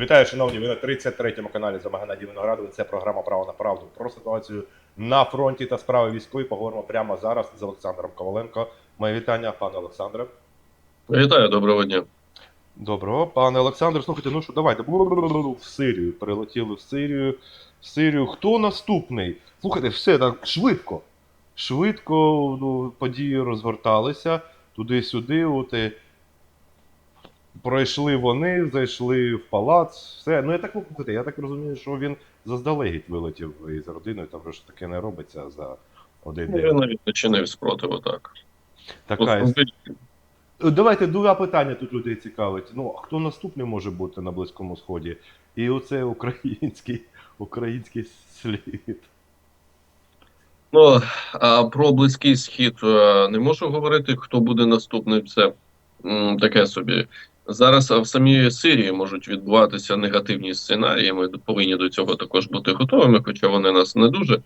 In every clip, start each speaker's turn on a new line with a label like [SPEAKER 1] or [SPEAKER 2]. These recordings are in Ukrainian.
[SPEAKER 1] Вітаю, шановні, ви на 33-му каналі за Геннадій Виноградовий. Це програма Право на правду про ситуацію на фронті та справи військові. Поговоримо прямо зараз з Олександром Коваленко. Моє вітання, пане Олександре.
[SPEAKER 2] Вітаю, доброго дня.
[SPEAKER 1] Доброго, пане Олександр. Слухайте, ну що, давайте в Сирію. Прилетіли в Сирію. В Сирію. Хто наступний? Слухайте, все так швидко. Швидко ну, події розгорталися туди-сюди. От, і пройшли вони, зайшли в палац. Все. Ну я так слухайте, я так розумію, що він заздалегідь вилетів із родиною, там вже ж таке не робиться за один
[SPEAKER 2] Ну,
[SPEAKER 1] день.
[SPEAKER 2] Я навіть не чинив спротиву так.
[SPEAKER 1] Така Давайте два питання тут людей цікавить. Ну, а хто наступний може бути на Близькому Сході? І оце український, український слід.
[SPEAKER 2] Ну, а про близький схід е, не можу говорити, хто буде наступним. Це таке собі. Зараз в самій Сирії можуть відбуватися негативні сценарії. Ми повинні до цього також бути готовими, хоча вони нас не дуже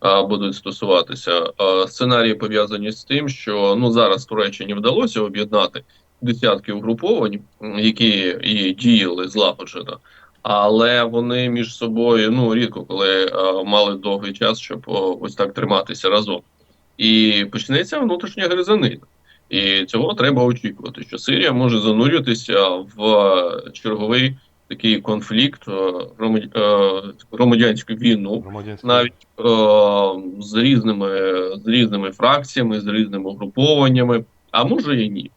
[SPEAKER 2] а, будуть стосуватися. А, сценарії пов'язані з тим, що ну зараз Туреччині вдалося об'єднати десятки угруповань, які і діяли злагоджено. Але вони між собою ну рідко коли а, мали довгий час, щоб о, ось так триматися разом, і почнеться внутрішня гризанина. І цього треба очікувати, що Сирія може занурюватися в черговий такий конфлікт, е, е, громадянську війну,
[SPEAKER 1] Громадянський.
[SPEAKER 2] навіть е, з різними з різними фракціями, з різними угрупованнями, а може і ні.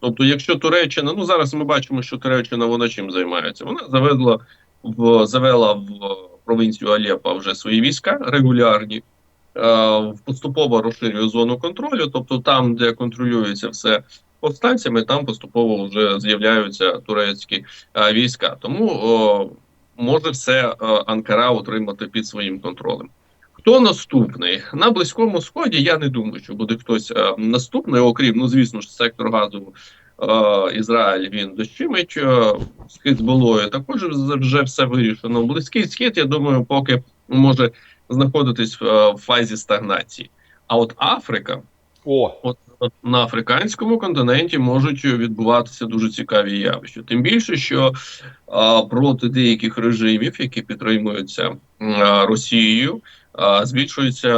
[SPEAKER 2] Тобто, якщо Туреччина, ну зараз ми бачимо, що Туреччина вона чим займається? Вона завезла в завела в провінцію Алеппо вже свої війська регулярні, поступово розширює зону контролю, тобто там, де контролюється все повстанцями, там поступово вже з'являються турецькі е, війська. Тому може все е, Анкара отримати під своїм контролем. Хто наступний на близькому сході? Я не думаю, що буде хтось е, наступний, окрім ну звісно ж, сектор газу е, Ізраїль він дощимить е, з Хизболою. Також вже все вирішено. Близький схід, я думаю, поки може знаходитись в, е, в фазі стагнації. А от Африка,
[SPEAKER 1] О,
[SPEAKER 2] от на африканському континенті можуть відбуватися дуже цікаві явища. Тим більше, що а, проти деяких режимів, які підтримуються а, Росією, а, збільшується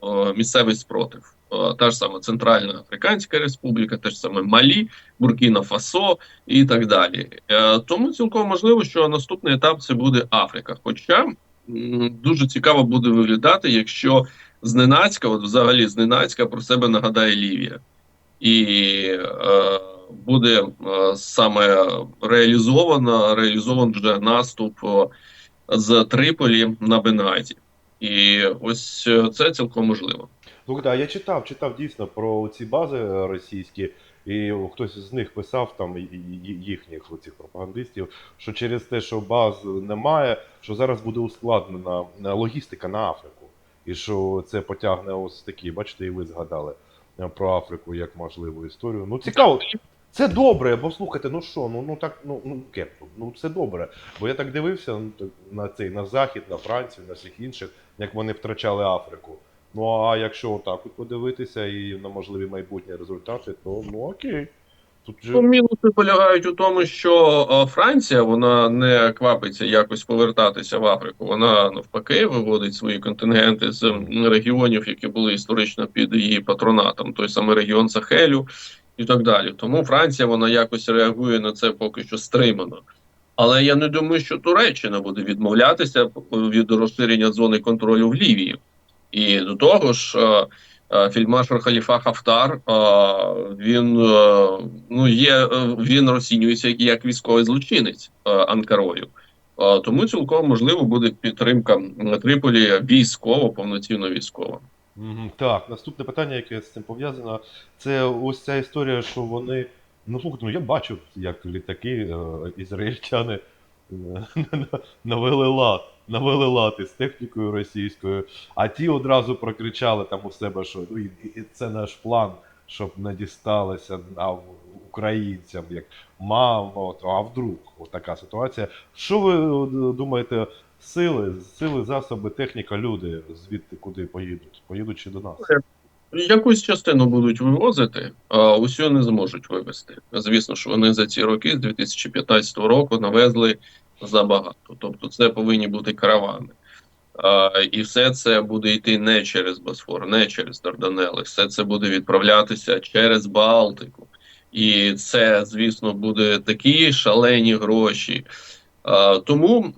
[SPEAKER 2] а, місцевий спротив. Та ж сама Центральна Африканська Республіка, те ж саме Малі, Буркіна Фасо і так далі. Е, Тому цілком можливо, що наступний етап це буде Африка. Хоча дуже цікаво буде виглядати, якщо зненацька, от взагалі зненацька про себе нагадає Лівія, і е, буде е, саме реалізовано, реалізований вже наступ е, з Триполі на Бенгазі. І ось е, це цілком можливо.
[SPEAKER 1] слухайте, а я читав, читав дійсно про ці бази російські, і хтось з них писав там їхніх цих пропагандистів, що через те, що баз немає, що зараз буде ускладнена е, логістика на Африку. І що це потягне ось такі, бачите, і ви згадали е, про Африку як можливу історію. Ну цікаво. Це добре, бо слухайте, ну що, ну ну так, ну ну кепку, ну це добре. Бо я так дивився ну, на цей на захід, на Францію, на всіх інших, як вони втрачали Африку. Ну а якщо отак от подивитися і на можливі майбутні результати, то ну окей. Тут
[SPEAKER 2] Ну,
[SPEAKER 1] же
[SPEAKER 2] мінуси полягають у тому, що е, Франція вона не квапиться якось повертатися в Африку. Вона навпаки виводить свої контингенти з регіонів, які були історично під її патронатом, той самий регіон Сахелю і так далі. Тому Франція вона якось реагує на це поки що стримано. Але я не думаю, що Туреччина буде відмовлятися від розширення зони контролю в Лівії. І до того ж, е, е, Халіфа Хафтар е, він ну є він розцінюється як- військовий злочинець Анкарою. Тому цілком можливо буде підтримка Триполі військово, повноцінно військова.
[SPEAKER 1] Так, наступне питання, яке з цим пов'язано, це ось ця історія, що вони. Ну слухайте, ну я бачив, як літаки ізраїльтяни навели лад, навели лад із технікою російською, а ті одразу прокричали там у себе, що ну, і, і це наш план, щоб не дісталося а, українцям, як мамо, а вдруг така ситуація. Що ви е, думаєте, сили, сили, засоби, техніка, люди звідти куди поїдуть? Поїдуть чи до нас?
[SPEAKER 2] Якусь частину будуть вивозити, а усю не зможуть вивезти. Звісно ж, вони за ці роки з 2015 року навезли забагато. Тобто, це повинні бути каравани. А, і все це буде йти не через Босфор, не через Дарданели. Все це буде відправлятися через Балтику. І це, звісно, буде такі шалені гроші. А, тому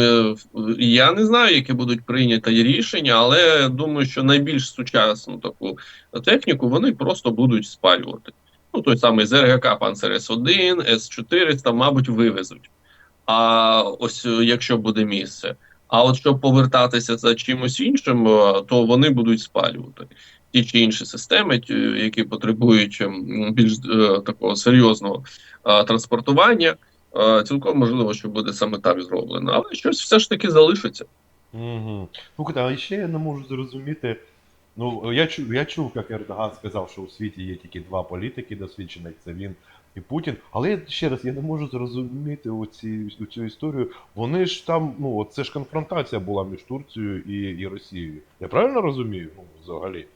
[SPEAKER 2] е, я не знаю, які будуть прийняті рішення, але думаю, що найбільш сучасну таку техніку вони просто будуть спалювати. Ну, той самий ЗРГК Панцер С1, С400, мабуть, вивезуть. А ось е, якщо буде місце. А от щоб повертатися за чимось іншим, е, то вони будуть спалювати ті чи інші системи, ті, які потребують ем, більш е, такого серйозного транспортування. Цілком можливо, що буде саме так зроблено, але щось все ж таки залишиться.
[SPEAKER 1] Угу. Слухайте, а ще я не можу зрозуміти. Ну, я чув, я чув, як Ердоган сказав, що у світі є тільки два політики досвідчених, це він і Путін. Але я ще раз я не можу зрозуміти оці, цю історію. Вони ж там, ну, це ж конфронтація була між Турцією і, і Росією. Я правильно розумію? Ну, взагалі.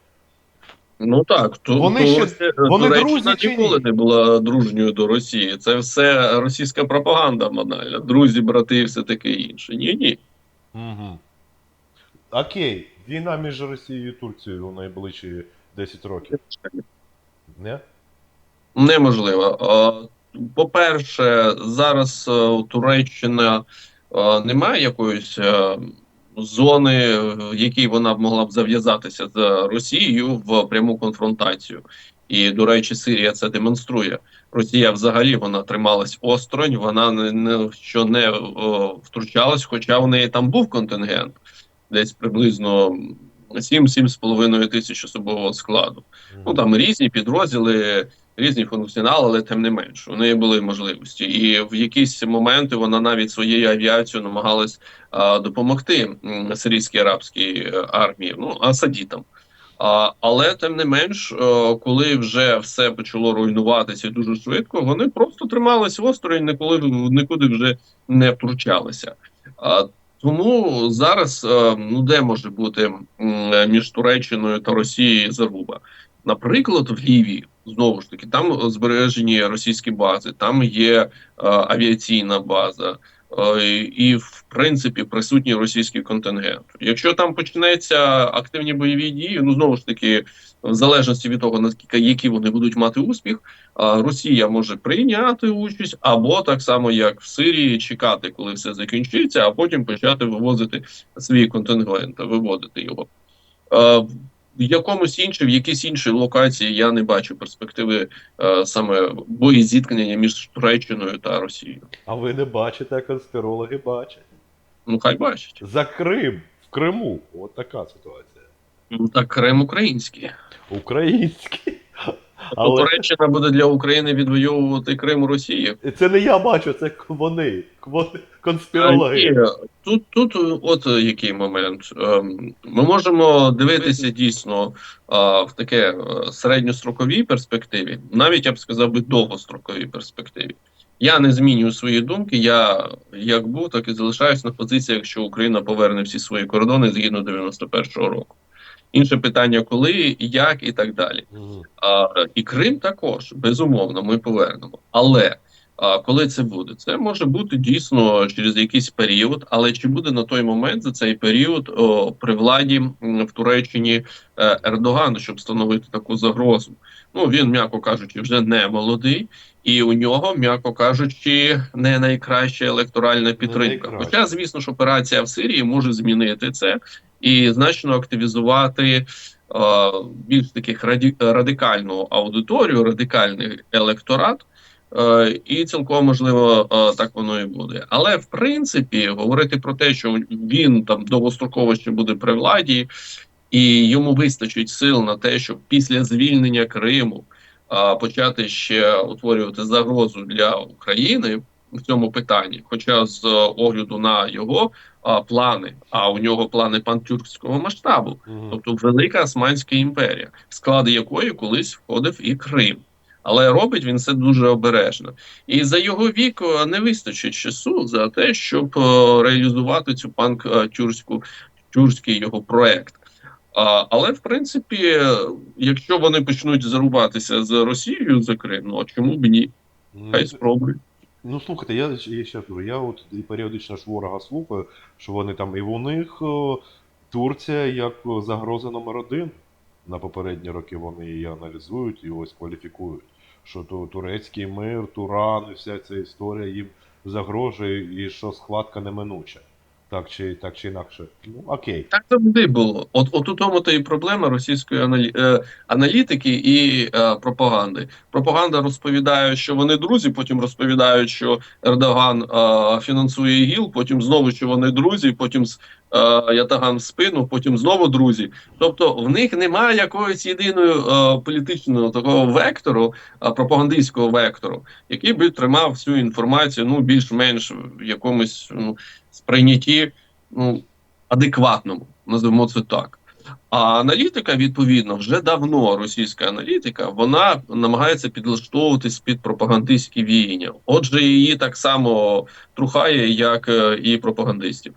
[SPEAKER 2] Ну так, то
[SPEAKER 1] Вони
[SPEAKER 2] то
[SPEAKER 1] ще-
[SPEAKER 2] Росія-
[SPEAKER 1] вони
[SPEAKER 2] Туреччина
[SPEAKER 1] друзі чи
[SPEAKER 2] ніколи не була дружньою до Росії. Це все російська пропаганда банальна. Друзі, брати і все таке інше. Ні, ні.
[SPEAKER 1] Угу. Окей, війна між Росією і Турцією у найближчі 10 років. Не?
[SPEAKER 2] Неможливо. Е, По-перше, зараз е, у Туреччина е, немає якоїсь зони, в якій вона б могла б зав'язатися з Росією в пряму конфронтацію. І, до речі, Сирія це демонструє. Росія взагалі вона трималась осторонь, вона не, не що не о, втручалась, хоча в неї там був контингент, десь приблизно 7-7,5 тисяч особового складу. Ну там різні підрозділи, різні функціонали, але тим не менш, у неї були можливості. І в якісь моменти вона навіть своєю авіацією намагалась а, допомогти сирійській арабській е, армії, ну асадітам. А, але тим не менш, е, коли вже все почало руйнуватися дуже швидко, вони просто тримались осторонь, ніколи нікуди вже не втручалися. А, тому зараз е, ну де може бути між Туреччиною та Росією заруба? Наприклад, в Лівії знову ж таки там збережені російські бази, там є е, авіаційна база, е, і в принципі присутній російський контингент. Якщо там почнеться активні бойові дії, ну знову ж таки, в залежності від того наскільки які вони будуть мати успіх, а, Росія може прийняти участь, або так само як в Сирії, чекати, коли все закінчиться, а потім почати вивозити свій контингент, виводити його. Е, якомусь іншій, в якійсь іншій локації я не бачу перспективи е, саме боєзіткнення між Туреччиною та Росією.
[SPEAKER 1] А ви не бачите, а конспірологи бачать.
[SPEAKER 2] Ну хай бачать.
[SPEAKER 1] За Крим, в Криму. От така ситуація.
[SPEAKER 2] Ну так Крим український.
[SPEAKER 1] Український.
[SPEAKER 2] Але... Туреччина буде для України відвоювати Крим у Росії.
[SPEAKER 1] це не я бачу, це вони. Конспірологи.
[SPEAKER 2] Тут, тут от який момент. Ем, Ми можемо дивитися дійсно в таке е, середньостроковій перспективі, навіть я б сказав би довгостроковій перспективі. Я не змінюю свої думки. Я як був, так і залишаюсь на позиціях, що Україна поверне всі свої кордони згідно 91-го року. Інше питання, коли, як і так далі. А, і Крим також, безумовно, ми повернемо. Але а, коли це буде? Це може бути дійсно через якийсь період, але чи буде на той момент за цей період о, при владі в Туреччині е, Ердоган, щоб становити таку загрозу? Ну він, м'яко кажучи, вже не молодий, і у нього, м'яко кажучи, не найкраща електоральна підтримка. Хоча, звісно ж, операція в Сирії може змінити це і значно активізувати більш таких раді, радикальну аудиторію, радикальний електорат. Е, і цілком можливо е, так воно і буде. Але в принципі говорити про те, що він там довгостроково ще буде при владі, і йому вистачить сил на те, щоб після звільнення Криму почати ще утворювати загрозу для України в цьому питанні. Хоча з огляду на його плани, а у нього плани пантюркського масштабу, тобто велика Османська імперія, в склади якої колись входив і Крим. Але робить він це дуже обережно, і за його вік е, не вистачить часу за те, щоб е, реалізувати цю пан-тюркську тюркський його проект. А, але в принципі, е, якщо вони почнуть зарубатися з Росією за Крим, ну а чому б ні? Хай
[SPEAKER 1] Ну,
[SPEAKER 2] спробують.
[SPEAKER 1] Ну слухайте, я, я ще кажу, я от і періодично ж ворога слухаю, що вони там і у них о, Турція як загроза номер один. На попередні роки вони її аналізують і ось кваліфікують. Що то турецький мир, Туран, і вся ця історія їм загрожує, і що схватка неминуча. Так чи, так чи інакше. Ну, окей.
[SPEAKER 2] Так завжди було. От, от у тому то і проблема російської аналі... е, аналітики і е, пропаганди. Пропаганда розповідає, що вони друзі, потім розповідають, що Ердоган е, фінансує ІГІЛ, потім знову, що вони друзі, потім ятаган в спину, потім знову друзі. Тобто в них немає якоїсь єдиної е, політичного такого вектору, е, пропагандистського вектору, який би тримав всю інформацію ну більш-менш в якомусь ну, сприйнятті ну, адекватному, називаємо це так. А аналітика, відповідно, вже давно російська аналітика, вона намагається підлаштовуватись під пропагандистські віяння. Отже, її так само трухає, як е, і пропагандистів.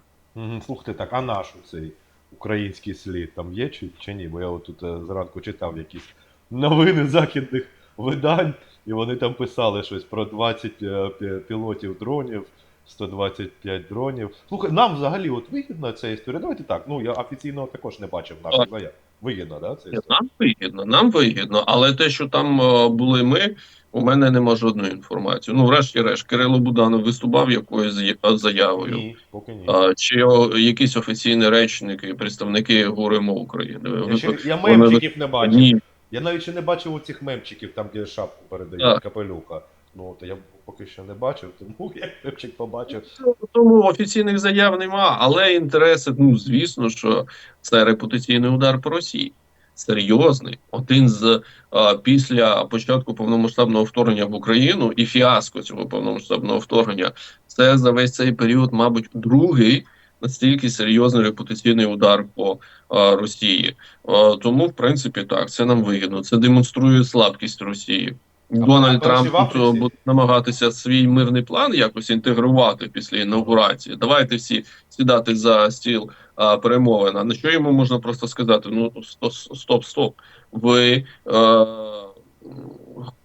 [SPEAKER 1] Слухайте, так, а наш цей український слід там є чи, чи ні? Бо я от тут е, зранку читав якісь новини західних видань, і вони там писали щось про 20 е, пі- пілотів дронів, 125 дронів. Слухай, нам взагалі от вигідна ця історія. Давайте так. Ну я офіційно також не бачив наших заяв. Вигідно, да? Це
[SPEAKER 2] Нам вигідно, нам вигідно, але те, що там е, були ми, у мене нема жодної інформації. Ну, врешті-решт, Кирило Буданов виступав якоюсь заявою.
[SPEAKER 1] Ні, поки ні.
[SPEAKER 2] А, чи о, якісь офіційні речники, представники ГУРМО України?
[SPEAKER 1] Я, ще, я
[SPEAKER 2] вони-
[SPEAKER 1] мемчиків не бачив.
[SPEAKER 2] Ні,
[SPEAKER 1] Я навіть ще не бачив оцих мемчиків, там, де шапку передають
[SPEAKER 2] Так.
[SPEAKER 1] капелюха. Ну, то я поки що не бачив, тому як мемчик побачив.
[SPEAKER 2] тому офіційних заяв нема, але інтереси, ну звісно, що це репутаційний удар по Росії. Серйозний, один з а, після початку повномасштабного вторгнення в Україну і фіаско цього повномасштабного вторгнення. Це за весь цей період, мабуть, другий настільки серйозний репутаційний удар по а, Росії. А, тому, в принципі, так це нам вигідно. Це демонструє слабкість Росії. Дональд Трамп е, буде намагатися свій мирний план якось інтегрувати після інаугурації. Давайте всі сідати за стіл а, перемовин. А на що йому можна просто сказати? Ну стоп, стоп. Ви е,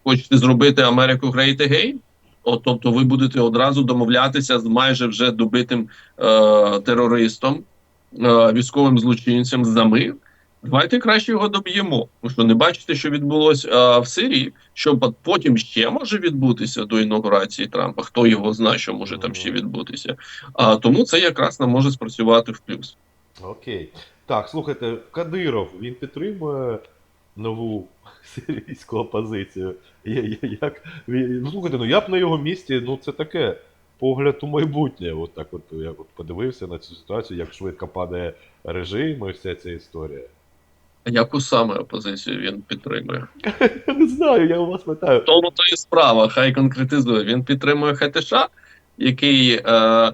[SPEAKER 2] хочете зробити Америку Great Again? От, тобто, ви будете одразу домовлятися з майже вже добитим е, терористом, е, військовим злочинцем за мир. Давайте краще його доб'ємо. Ви що не бачите, що відбулося в Сирії, що потім ще може відбутися до інаугурації Трампа. Хто його знає, що може там ще відбутися. А тому це якраз нам може спрацювати в плюс.
[SPEAKER 1] Окей. Так, слухайте, Кадиров, він підтримує нову сирійську опозицію. Я, я, як, ну, слухайте, ну я б на його місці, ну це таке погляд у майбутнє. От так от я от подивився на цю ситуацію, як швидко падає режим і вся ця історія.
[SPEAKER 2] А Яку саме опозицію він підтримує?
[SPEAKER 1] Не знаю, я у вас питаю.
[SPEAKER 2] Тому то і справа, хай конкретизує. Він підтримує ХТШ, який е,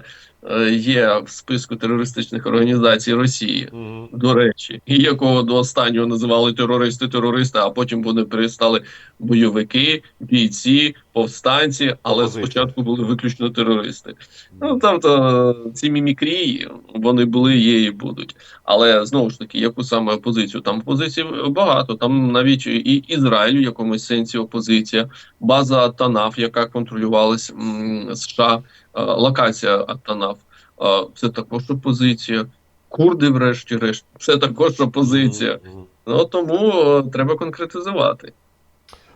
[SPEAKER 2] є в списку терористичних організацій Росії.
[SPEAKER 1] Мгм.
[SPEAKER 2] До речі, і якого до останнього називали терористи, терористи, а потім вони перестали бойовики, бійці, повстанці, але
[SPEAKER 1] Опозиція.
[SPEAKER 2] спочатку були виключно терористи. Ну тобто ці мімікрії вони були, є і будуть. Але знову ж таки, яку саме опозицію? Там опозицій багато. Там навіть і Ізраїль в якомусь сенсі опозиція, база Танаф, яка контролювалась м, США, е, локація Танаф, е, це також опозиція. Курди, врешті-решт, це також опозиція. Ну тому е, треба конкретизувати.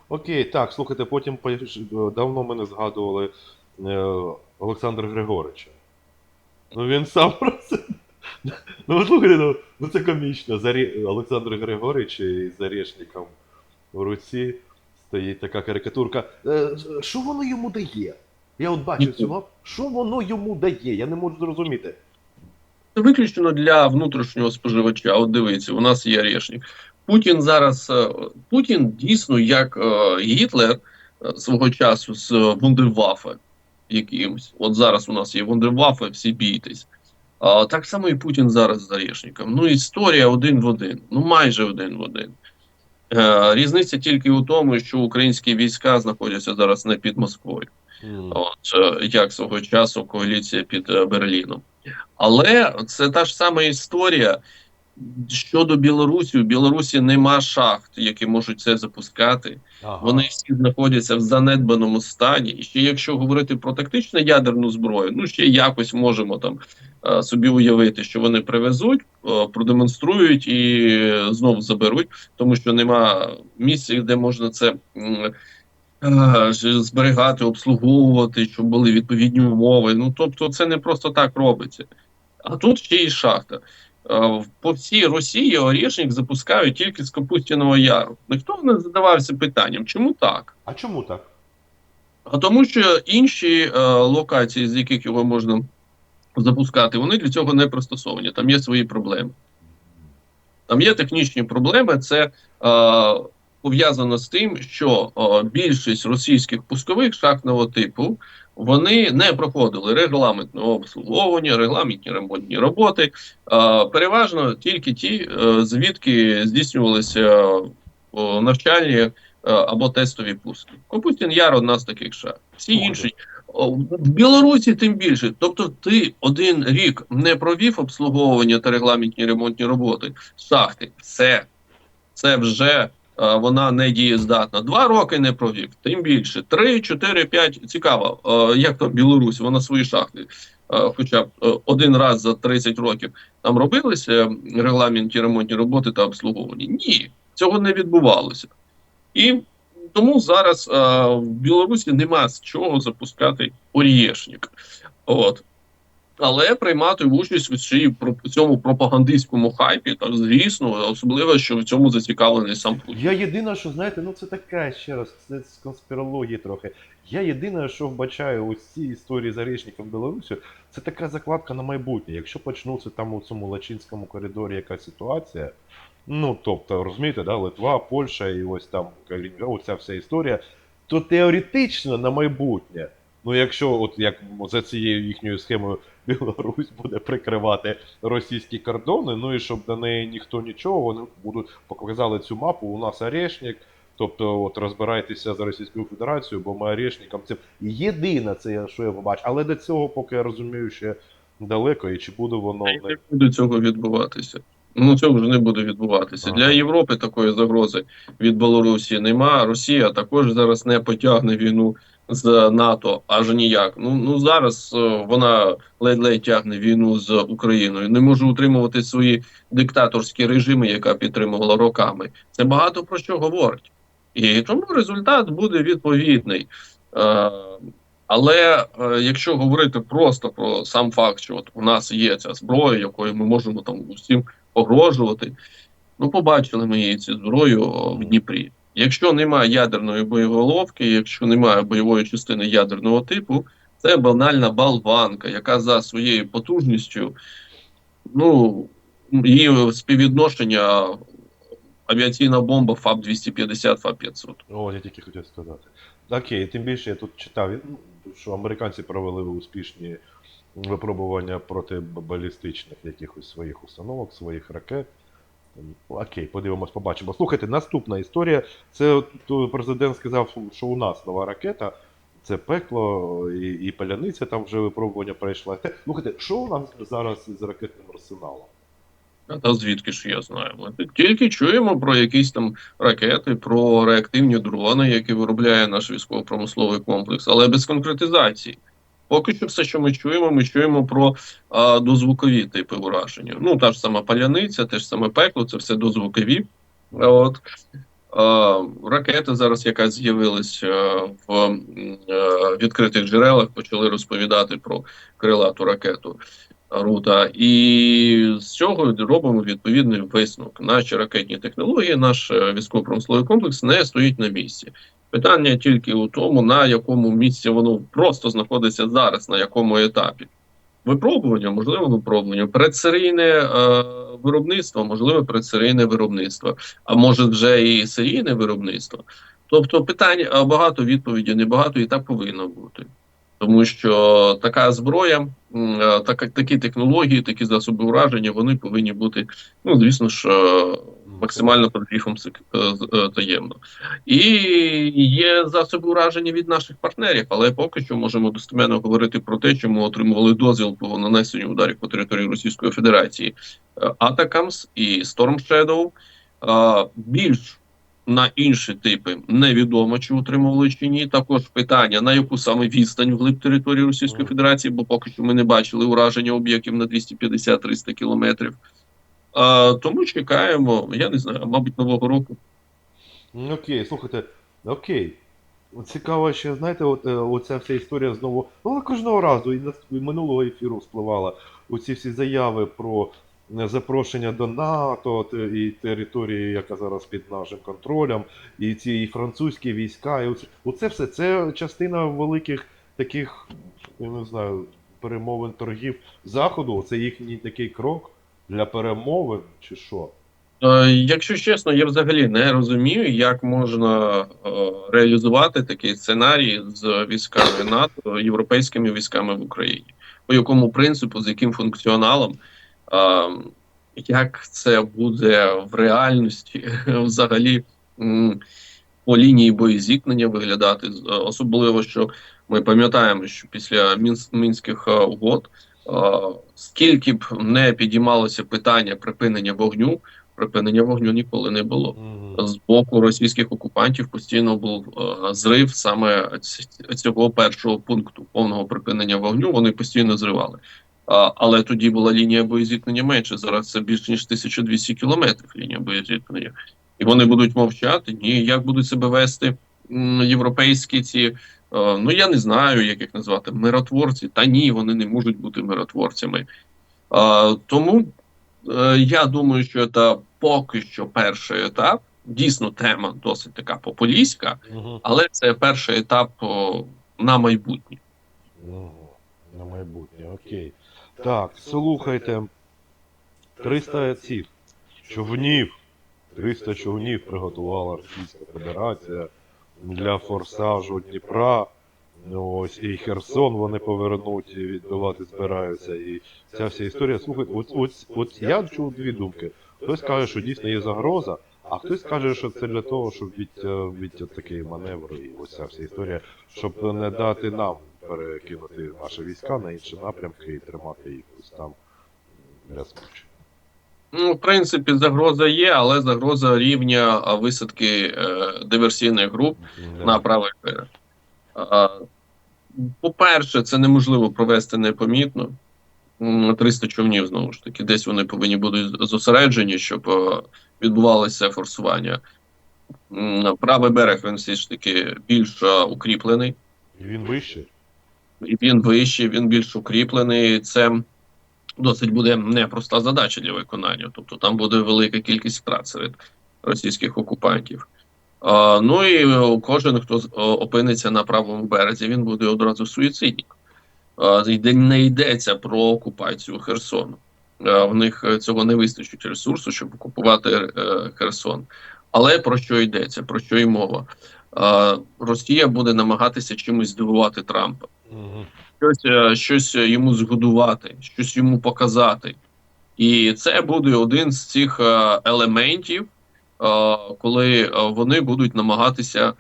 [SPEAKER 1] Окей, так, слухайте, потім давно мене згадували е, Олександра Григорича. Ну він сам про це. Ну, слухайте, ну, ну це комічно. Зарі... Олександр Григорич із зарішником в руці стоїть така карикатурка. Е, що воно йому дає? Я от бачив цю мапу. Що воно йому дає? Я не можу зрозуміти.
[SPEAKER 2] Це виключно для внутрішнього споживача. От дивіться, у нас є Решник. Путін зараз е, Путін дійсно як е, Гітлер е, свого часу з Вундерваффе якимось. От зараз у нас є Вундерваффе, всі бійтесь. А так само і Путін зараз з Зарешником. Ну, історія один в один, ну майже один в один. Е, різниця тільки у тому, що українські війська знаходяться зараз не під Москвою. От е, як свого часу коаліція під е, Берліном. Але це та ж сама історія, Щодо Білорусі, у Білорусі нема шахт, які можуть це запускати.
[SPEAKER 1] Ага.
[SPEAKER 2] Вони всі знаходяться в занедбаному стані. І ще якщо говорити про тактичну ядерну зброю, ну ще якось можемо там е, собі уявити, що вони привезуть, продемонструють і знову заберуть, тому що нема місця, де можна це. Е, Зберігати, обслуговувати, щоб були відповідні умови. Ну тобто, це не просто так робиться. А тут ще й шахта. Е, По всій Росії Орішник запускають тільки з Капустіного Яру. Ніхто не задавався питанням, чому так?
[SPEAKER 1] А чому так?
[SPEAKER 2] А тому, що інші е, локації, з яких його можна запускати, вони для цього не пристосовані. Там є свої проблеми. Там є технічні проблеми. Це е, пов'язано з тим, що е, більшість російських пускових шахтного типу вони не проходили регламентне обслуговування, регламентні ремонтні роботи. Е, переважно тільки ті, е, звідки здійснювалися е, навчальні е, або тестові пуски. Капустін Яр одна з таких шахт. Всі інші в Білорусі тим більше. Тобто, ти один рік не провів обслуговування та регламентні ремонтні роботи шахти. Все, це вже вона не дієздатна. Два роки не провів, тим більше. Три, чотири, п'ять. Цікаво, е, як там Білорусь, вона свої шахти. е, Хоча б е, один раз за 30 років там робилися регламентні ремонтні роботи та обслуговування. Ні, цього не відбувалося. І тому зараз е, в Білорусі нема з чого запускати орієшник. От. Але приймати участь у цій цьому пропагандистському хайпі, так звісно, особливо, що в цьому зацікавлений сам Путін.
[SPEAKER 1] Я єдине, що знаєте, ну це таке ще раз, це з конспірології трохи. Я єдине, що вбачаю у цій історії з Орешником Білорусі, це така закладка на майбутнє. Якщо почнуться там у цьому Лачинському коридорі якась ситуація, ну тобто, розумієте, да, Литва, Польща і ось там оця вся історія, то теоретично на майбутнє. Ну, якщо от як за цією їхньою схемою Білорусь буде прикривати російські кордони, ну і щоб до неї ніхто нічого, вони будуть показали цю мапу. У нас Орешник, тобто от розбирайтеся з Російською Федерацією, бо ми Орешникам цим. Єдине це що я побачу. Але до цього, поки я розумію, ще далеко, і чи буде воно не
[SPEAKER 2] не буде цього відбуватися. Ну цього вже не буде відбуватися.
[SPEAKER 1] Ага.
[SPEAKER 2] Для Європи такої загрози від Білорусі нема. Росія також зараз не потягне війну з НАТО аж ніяк. Ну ну зараз е, вона ледь-ледь тягне війну з Україною. Не може утримувати свої диктаторські режими, яка підтримувала роками. Це багато про що говорить, і тому результат буде відповідний. Е, але е, якщо говорити просто про сам факт, що от у нас є ця зброя, якою ми можемо там усім погрожувати, ну побачили ми її цю зброю в Дніпрі. Якщо немає ядерної боєголовки, якщо немає бойової частини ядерного типу, це банальна болванка, яка за своєю потужністю, ну її співвідношення авіаційна бомба ФАБ 250 ФАБ 500
[SPEAKER 1] О, я тільки хотів сказати. Окей, тим більше я тут читав, ну, що американці провели успішні випробування проти балістичних якихось своїх установок, своїх ракет. Окей, подивимось, побачимо. Слухайте, наступна історія. Це е, президент сказав, що у нас нова ракета. Це пекло і, і паляниця, там вже випробування пройшла. Слухайте, що у нас зараз з ракетним арсеналом?
[SPEAKER 2] Та звідки ж я знаю? Ми тільки чуємо про якісь там ракети, про реактивні дрони, які виробляє наш військово-промисловий комплекс, але без конкретизації. Поки що все, що ми чуємо, ми чуємо про а, дозвукові типи ураження. Ну, та ж сама паляниця, те ж саме пекло, це все дозвукові. От. А, ракета зараз, яка з'явилась в м, е, відкритих джерелах, почали розповідати про крилату ракету. Рута, і з цього робимо відповідний висновок. Наші ракетні технології, наш е, військово-промисловий комплекс не стоїть на місці. Питання тільки у тому, на якому місці воно просто знаходиться зараз, на якому етапі. Випробування, можливо, випробування, предсерійне е, виробництво, можливо, предсерійне виробництво, а може вже і серійне виробництво. Тобто питань е, багато, відповіді небагато, і так повинно бути. Тому що така зброя, е, така, такі технології, такі засоби ураження, вони повинні бути, ну звісно ж, е, максимально під грифом сек- е, е, таємно. І є засоби ураження від наших партнерів, але поки що можемо достеменно говорити про те, що ми отримували дозвіл по нанесенню ударів по території Російської Федерації Е, Атакамс і Storm Shadow. Більш на інші типи невідомо, чи отримували чи ні. Також питання на яку саме відстань вглиб території Російської Федерації, бо поки що ми не бачили ураження об'єктів на 250-300 кілометрів. Е, тому чекаємо, я не знаю, мабуть, нового року.
[SPEAKER 1] Ну, Окей, слухайте, окей. Цікаво, ще, знаєте, от, е, оця вся історія знову. Ну, кожного разу і минулого ефіру спливала. Оці всі заяви про е, запрошення до НАТО і території, яка зараз під нашим контролем, і ці і французькі війська. І оце, оце все це частина великих таких, я не знаю, перемовин торгів Заходу. Це їхній такий крок для перемовин, чи що?
[SPEAKER 2] Е, Якщо чесно, я взагалі не розумію, як можна е, реалізувати такий сценарій з військами НАТО, європейськими військами в Україні. По якому принципу, з яким функціоналом, е, як це буде в реальності взагалі по лінії боєзіткнення виглядати, особливо, що ми пам'ятаємо, що після мінських угод, скільки б не підіймалося питання припинення вогню, припинення вогню ніколи не було. З боку російських окупантів постійно був е, зрив саме цього першого пункту повного припинення вогню. Вони постійно зривали. Але тоді була лінія боєзіткнення менше. Зараз це більше ніж 1200 кілометрів лінія боєзіткнення. І вони будуть мовчати. Ні, як будуть себе вести європейські ці. Е, Ну я не знаю, як їх назвати миротворці. Та ні, вони не можуть бути миротворцями. Тому Е, Я думаю, що це поки що перший етап. Дійсно, тема досить така популістська, але це перший етап на майбутнє.
[SPEAKER 1] На майбутнє, окей. Так, слухайте. 300 цих човнів. 300 човнів приготувала Російська Федерація для форсажу Дніпра. Ну, ось і Херсон вони повернуть і відбивати збираються. І ця вся історія. Слухайте, от, от, от я чув дві думки. Хтось каже, що дійсно є загроза, а хтось каже, що це для того, щоб е, від такий маневр і ось ця вся історія, щоб не дати нам перекинути наші війська на інші напрямки і тримати їх ось там для смучення.
[SPEAKER 2] Ну, в принципі, загроза є, але загроза рівня висадки е, диверсійних груп на правий берег. По-перше, це неможливо провести непомітно. 300 човнів, знову ж таки, десь вони повинні будуть зосереджені, щоб е, відбувалося форсування. Правий берег він все ж таки більш е, укріплений,
[SPEAKER 1] І він вищий.
[SPEAKER 2] і він вищий, він більш укріплений. Це досить буде непроста задача для виконання. Тобто там буде велика кількість втрат серед російських окупантів. А, ну і е, кожен, хто опиниться на правому березі, він буде одразу суїцидник. Не йдеться про окупацію Херсону. В них е, цього не вистачить ресурсу, щоб окупувати е, Херсон. Але про що йдеться? Про що й мова? Росія буде намагатися чимось здивувати Трампа. Щось, е, щось йому згодувати, щось йому показати. І це буде один з цих е, елементів, е, коли вони будуть намагатися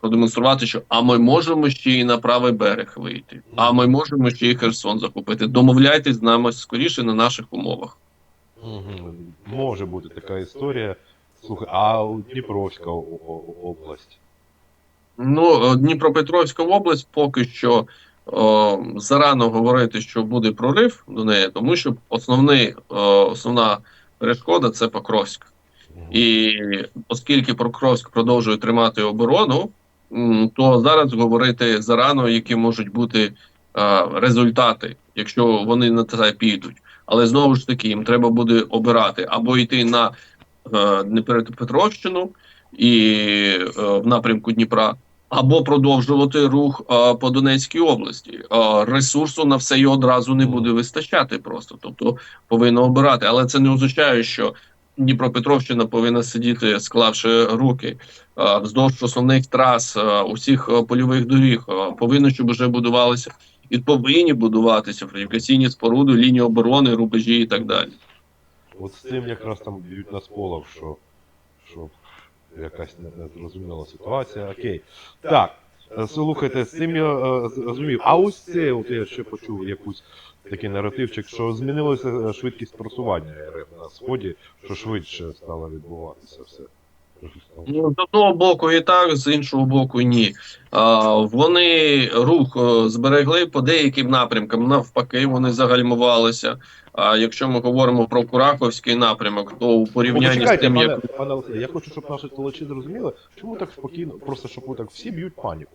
[SPEAKER 2] продемонструвати, що а ми можемо ще і на правий берег вийти, а ми можемо ще і Херсон захопити. Домовляйтесь з нами скоріше на наших умовах.
[SPEAKER 1] Угу. Може бути така історія. Слухай, а Дніпровська область.
[SPEAKER 2] Ну, Дніпропетровська область поки що о, зарано говорити, що буде прорив до неї, тому що основний, о, основна перешкода це Покровськ. І оскільки Покровськ продовжує тримати оборону, то зараз говорити зарано, які можуть бути е, результати, якщо вони на це підуть. Але знову ж таки, їм треба буде обирати або йти на е, Дніпропетровщину і е, в напрямку Дніпра, або продовжувати рух е, по Донецькій області. Е, ресурсу на все й одразу не буде вистачати просто. Тобто повинно обирати. Але це не означає, що Дніпропетровщина повинна сидіти, склавши руки е, вздовж основних трас, е, усіх е, польових доріг. Е, Повинно, щоб вже будувалися і повинні будуватися фортифікаційні споруди, лінії оборони, рубежі і так далі.
[SPEAKER 1] от з цим якраз там б'ють на сполох, що, що якась не- незрозуміла ситуація. Окей. Так, е, слухайте, з цим я е, зрозумів. А ось це, от я ще почув якусь такий наративчик, що змінилася е, швидкість просування РФ на сході, що швидше стало відбуватися все.
[SPEAKER 2] Ну, з одного боку і так, з іншого боку, ні. А, вони рух е, зберегли по деяким напрямкам, навпаки, вони загальмувалися. А якщо ми говоримо про Кураковський напрямок, то у
[SPEAKER 1] порівнянні
[SPEAKER 2] порівнянні з тим,
[SPEAKER 1] пане,
[SPEAKER 2] як
[SPEAKER 1] пане Олексій, я хочу, щоб наші толочі зрозуміли, чому так спокійно, просто щоб ви так всі б'ють паніку.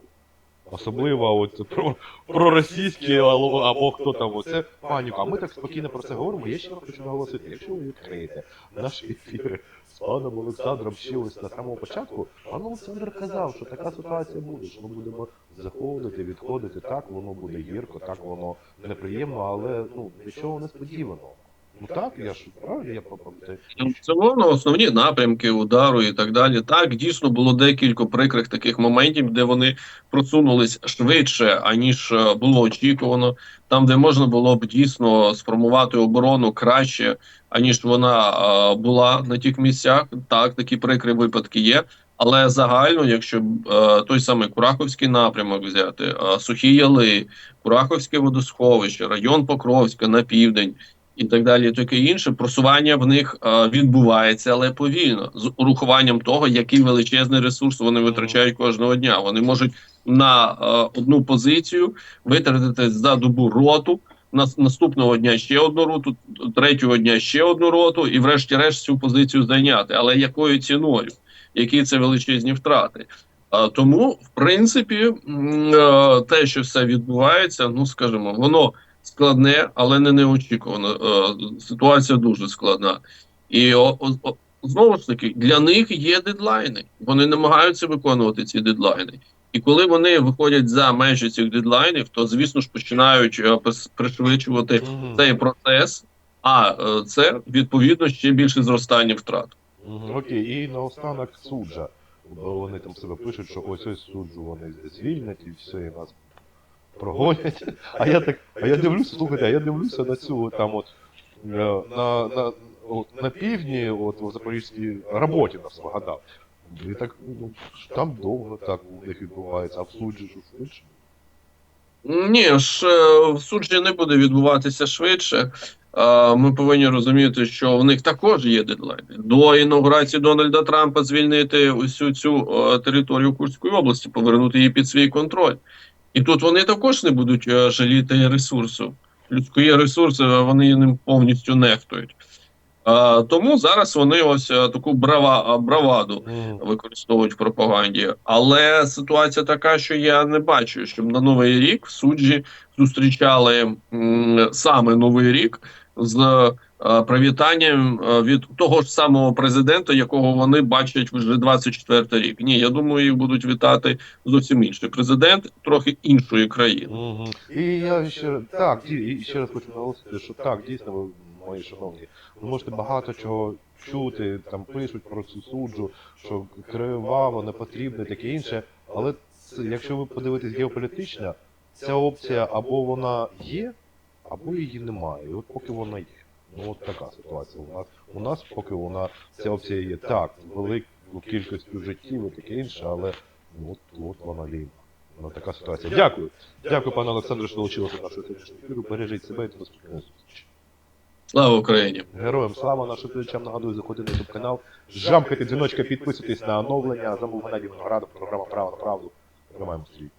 [SPEAKER 1] Особливо от про, про російські або, або хто там оце паніку. А ми так спокійно про це говоримо. Я ще раз хочу наголосити, якщо ви відкриєте наші ефіри з паном Олександром ще на самого початку, пан Олександр казав, що така ситуація буде, що ми будемо заходити, відходити, так воно буде гірко, так воно неприємно, але ну нічого несподіваного. Ну так, я ж правильно я про про
[SPEAKER 2] в цілому основні напрямки удару і так далі. Так дійсно було декілька прикрих таких моментів, де вони просунулись швидше, аніж е, було очікувано. Там, де можна було б дійсно сформувати оборону краще, аніж вона е, була на тих місцях. Так, такі прикрі випадки є. Але загально, якщо е, той самий Кураховський напрямок взяти, е, Сухі Яли, Кураховське водосховище, район Покровська на південь і так далі, і таке інше, просування в них е, відбувається, але повільно, з урахуванням того, який величезний ресурс вони витрачають кожного дня. Вони можуть на е, одну позицію витратити за добу роту. нас- Наступного дня ще одну роту, третього дня ще одну роту, і врешті-решт цю позицію зайняти. Але якою ціною? Які це величезні втрати? А, тому, в принципі, е, те, що все відбувається, ну скажімо, воно складне, але не неочікувано. Е, Ситуація дуже складна. І о, о, о, знову ж таки, для них є дедлайни. Вони намагаються виконувати ці дедлайни. І коли вони виходять за межі цих дедлайнів, то звісно ж починають е, пришвидшувати
[SPEAKER 1] Мгм.
[SPEAKER 2] цей процес. А е, це відповідно ще більше зростання втрат.
[SPEAKER 1] Мгм, Окей, і наостанок суджа. Бо вони там себе пишуть, що ось ось суджу вони звільнять і все, і нас прогонять. А я так, а я дивлюся, слухайте, а я дивлюся на цю там от е, на, на, от, на півдні, от в Запорізькій роботі нас вгадав. І так, ну, там довго так у них відбувається, а в суджі ж швидше.
[SPEAKER 2] Ні, ж е, в суджі не буде відбуватися швидше. Ми повинні розуміти, що в них також є дедлайни. До інаугурації Дональда Трампа звільнити усю цю е, територію Курської області, повернути її під свій контроль. І тут вони також не будуть е, жаліти ресурсу. Людської ресурси е, вони ним повністю нехтують. Е, Тому зараз вони ось е, таку брава, браваду використовують в пропаганді. Але ситуація така, що я не бачу, щоб на новий рік в суджі зустрічали м, саме новий рік з привітанням е, від того ж самого президента, якого вони бачать вже 24 рік. Ні, я думаю, їх будуть вітати зовсім інший президент, трохи іншої країни.
[SPEAKER 1] Мгм. І я ще так, і ще раз хочу наголосити, що так, дійсно, ви, мої шановні, ви можете багато чого чути, там пишуть про суджу, що криваво, не потрібно, таке інше. Але це, якщо ви подивитесь геополітично, ця опція або вона є, або її немає. І от поки вона є. Ну от така ситуація у нас. У нас поки вона ця опція є так, з великою кількістю життів і таке інше, але ну, от, от вона війна. Ну, така ситуація. Дякую. Дякую, пане Олександре, що долучилися до нашого сьогоднішнього ефіру. Бережіть себе і до наступної зустрічі.
[SPEAKER 2] Слава Україні!
[SPEAKER 1] Героям слава нашим глядачам. Нагадую, заходьте на YouTube канал, жамкайте дзвіночка, підписуйтесь на оновлення. Замов Геннадій Виноградов, програма Право на правду. Тримаємо стрій.